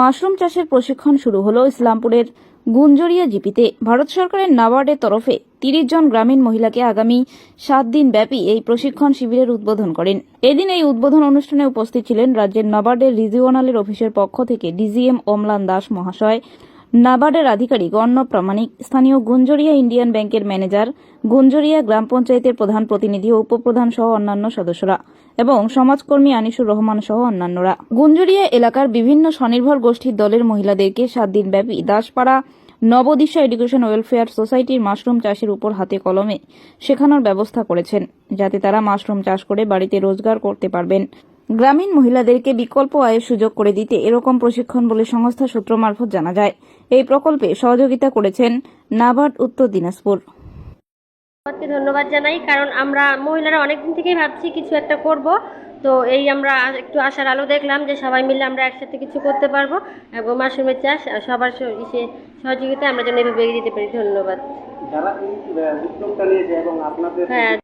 Mushroom চাষের প্রশিক্ষণ শুরু হলো ইসলামপুরের গুঞ্জরিয়া জিপিতে। ভারত সরকারের নাবার্ডের তরফে তিরিশ জন গ্রামীণ মহিলাকে আগামী সাত দিন ব্যাপী এই প্রশিক্ষণ শিবিরের উদ্বোধন করেন। এদিন এই উদ্বোধন অনুষ্ঠানে উপস্থিত ছিলেন রাজ্যের নাবার্ডের রিজিওনালের অফিসের পক্ষ থেকে ডিজিএম অমলান দাস মহাশয়, নাবার্ডের আধিকারিক অন্ন প্রামাণিক, স্থানীয় গুঞ্জরিয়া ইন্ডিয়ান ব্যাংকের ম্যানেজার, গুঞ্জরিয়া গ্রাম পঞ্চায়েতের প্রধান প্রতিনিধি ও উপপ্রধান সহ অন্যান্য সদস্যরা। এবং সমাজকর্মী আনিসুর রহমান সহ অন্যান্যরা। গুঞ্জরিয়া এলাকার বিভিন্ন স্বনির্ভর গোষ্ঠীর দলের মহিলাদেরকে সাত দিনব্যাপী দাসপাড়া নবদিশা এডুকেশন ওয়েলফেয়ার সোসাইটির মাশরুম চাষের উপর হাতে কলমে শেখানোর ব্যবস্থা করেছেন, যাতে তারা মাশরুম চাষ করে বাড়িতে রোজগার করতে পারবেন। গ্রামীণ মহিলাদেরকে বিকল্প আয়ের সুযোগ করে দিতে এরকম প্রশিক্ষণ বলে সংস্থা সূত্র মারফত জানা যায়। এই প্রকল্পে সহযোগিতা করেছেন নাবার্ড উত্তর দিনাজপুর। ধন্যবাদকে ধন্যবাদ জানাই কারণ আমরা মহিলারা অনেকদিন থেকেই ভাবছি কিছু একটা করব। তো এই আমরা একটু আশার আলো দেখলাম যে সবাই মিলে আমরা একসাথে কিছু করতে পারব। এবং মাশরুমের চাষ সবার ইসে সহযোগিতায় আমরা যেন এভাবে এগিয়ে দিতে পারি। ধন্যবাদ। হ্যাঁ।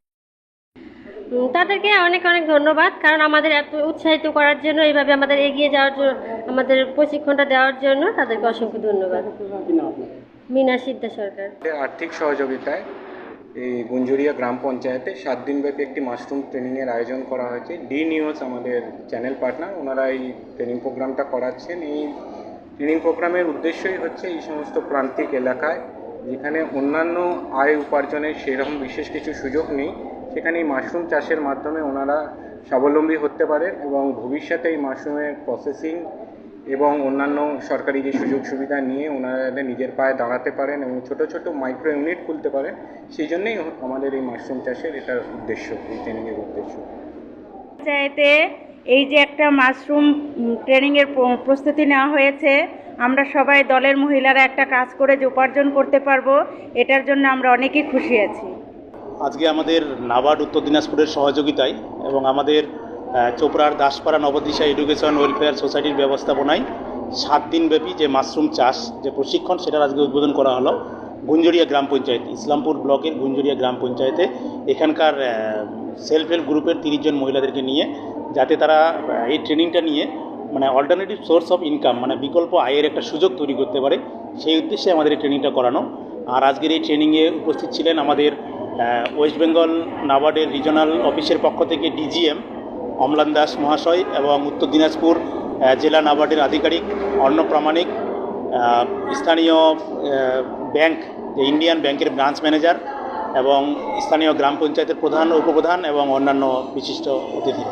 তাদেরকে অনেক অনেক ধন্যবাদ কারণ আমাদের এত উৎসাহিত করার জন্য এইভাবে আমাদের এগিয়ে যাওয়ার জন্য আমাদের প্রশিক্ষণটা দেওয়ার জন্য তাদেরকে অসংখ্য ধন্যবাদ। মিনা সিদ্ধা সরকার। আর্থিক সহযোগিতায় গুঞ্জুরিয়া গ্রাম পঞ্চায়েতে সাত দিনব্যাপী একটি মাশরুম ট্রেনিংয়ের আয়োজন করা হয়েছে। ডি নিউজ আমাদের চ্যানেল পার্টনার, ওনারা এই ট্রেনিং প্রোগ্রামটা করাচ্ছেন। এই ট্রেনিং প্রোগ্রামের উদ্দেশ্যই হচ্ছে এই সমস্ত প্রান্তিক এলাকায়, যেখানে অন্যান্য আয় উপার্জনের সেরকম বিশেষ কিছু সুযোগ নেই, সেখানে এই মাশরুম চাষের মাধ্যমে ওনারা স্বাবলম্বী হতে পারেন এবং ভবিষ্যতে এই মাশরুমের প্রসেসিং এবং অন্যান্য সরকারি যে সুযোগ সুবিধা নিয়ে ওনারা যাতে নিজের পায়ে দাঁড়াতে পারেন এবং ছোট ছোট মাইক্রো ইউনিট খুলতে পারেন সেই জন্যই আমাদের এই মাশরুম চাষের এটার উদ্দেশ্য এই ট্রেনিংয়ের উদ্দেশ্য। পঞ্চায়েতে এই যে একটা মাশরুম ট্রেনিংয়ের প্রস্তুতি নেওয়া হয়েছে আমরা সবাই দলের মহিলারা একটা কাজ করে যে উপার্জন করতে পারব এটার জন্য আমরা অনেকেই খুশি আছি। আজকে আমাদের নাবার্ড উত্তর দিনাজপুরের সহযোগিতায় এবং আমাদের চোপড়ার দাসপাড়া নবদিশা এডুকেশন ওয়েলফেয়ার সোসাইটির ব্যবস্থাপনায় সাত দিনব্যাপী যে মাশরুম চাষ, যে প্রশিক্ষণ সেটার আজকে উদ্বোধন করা হলো গুঞ্জরিয়া গ্রাম পঞ্চায়েত, ইসলামপুর ব্লকের গুঞ্জরিয়া গ্রাম পঞ্চায়েতে। এখানকার সেলফ হেল্প গ্রুপের তিরিশ জন মহিলাদেরকে নিয়ে, যাতে তারা এই ট্রেনিংটা নিয়ে মানে অল্টারনেটিভ সোর্স অফ ইনকাম মানে বিকল্প আয়ের একটা সুযোগ তৈরি করতে পারে, সেই উদ্দেশ্যে আমাদের এই ট্রেনিংটা করানো। আর আজকের এই ট্রেনিংয়ে উপস্থিত ছিলেন আমাদের ওয়েস্ট বেঙ্গল নাবার্ডের রিজনাল অফিসের পক্ষ থেকে ডিজিএম অমলান দাস মহাশয় এবং উত্তর দিনাজপুর জেলা নাবার্ডের আধিকারিক অর্ণ প্রামাণিক স্থানীয় ব্যাংক ইন্ডিয়ান ব্যাংকের ব্রাঞ্চ ম্যানেজার এবং স্থানীয় গ্রাম পঞ্চায়েতের প্রধান, উপপ্রধান এবং অন্যান্য বিশিষ্ট অতিথি।